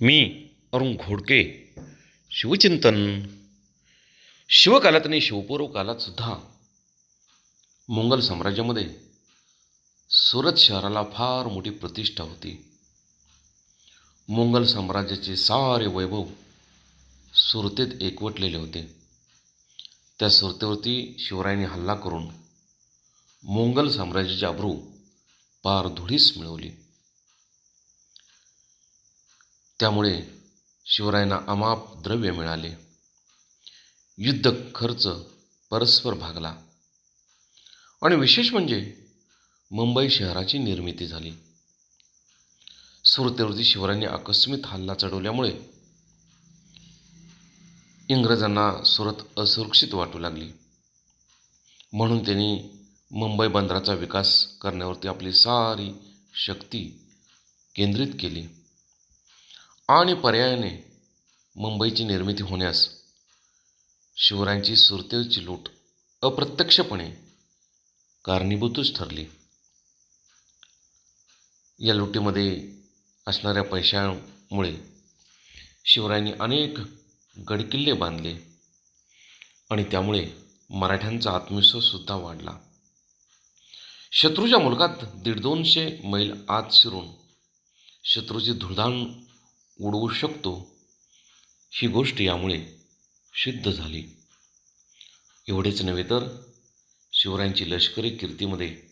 मी अरुण घोडके शिवचिंतन शिवकालात आणि शिवपूर्व कालातसुद्धा मोंगल साम्राज्यामध्ये सुरत शहराला फार मोठी प्रतिष्ठा होती. मोंगल साम्राज्याचे सारे वैभव सुरतेत एकवटलेले होते. त्या सुरतेवरती शिवरायांनी हल्ला करून मोंगल साम्राज्याची अब्रू पार धुळीस मिळवली. त्यामुळे शिवरायांना अमाप द्रव्य मिळाले. युद्ध खर्च परस्पर भागला. आणि विशेष म्हणजे मुंबई शहराची निर्मिती झाली. सुरतेवरती शिवरायांनी आकस्मित हल्ला चढवल्यामुळे इंग्रजांना सुरत असुरक्षित वाटू लागली. म्हणून त्यांनी मुंबई बंदराचा विकास करण्यावरती आपली सारी शक्ती केंद्रित केली. आणि पर्यायाने मुंबईची निर्मिती होण्यास शिवरायांची सुरतेची लूट अप्रत्यक्षपणे कारणीभूतच ठरली. या लुटीमध्ये असणाऱ्या पैशामुळे शिवरायांनी अनेक गडकिल्ले बांधले आणि त्यामुळे मराठ्यांचा आत्मविश्वाससुद्धा वाढला. शत्रूच्या मुलगात दीड दोनशे मैल आत शिरून शत्रूची धुळधाण उडवू शकतो ही गोष्ट यामुळे सिद्ध झाली. एवढेच नव्हे तर शिवरायांची लष्करी कीर्तीमध्ये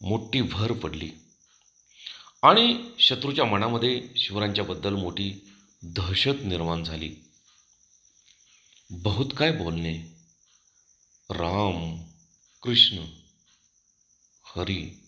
मोठी भर पडली. आणि शत्रूच्या मनामध्ये शिवरायांच्याबद्दल मोठी दहशत निर्माण झाली. बहुत काय बोलणे? राम कृष्ण हरी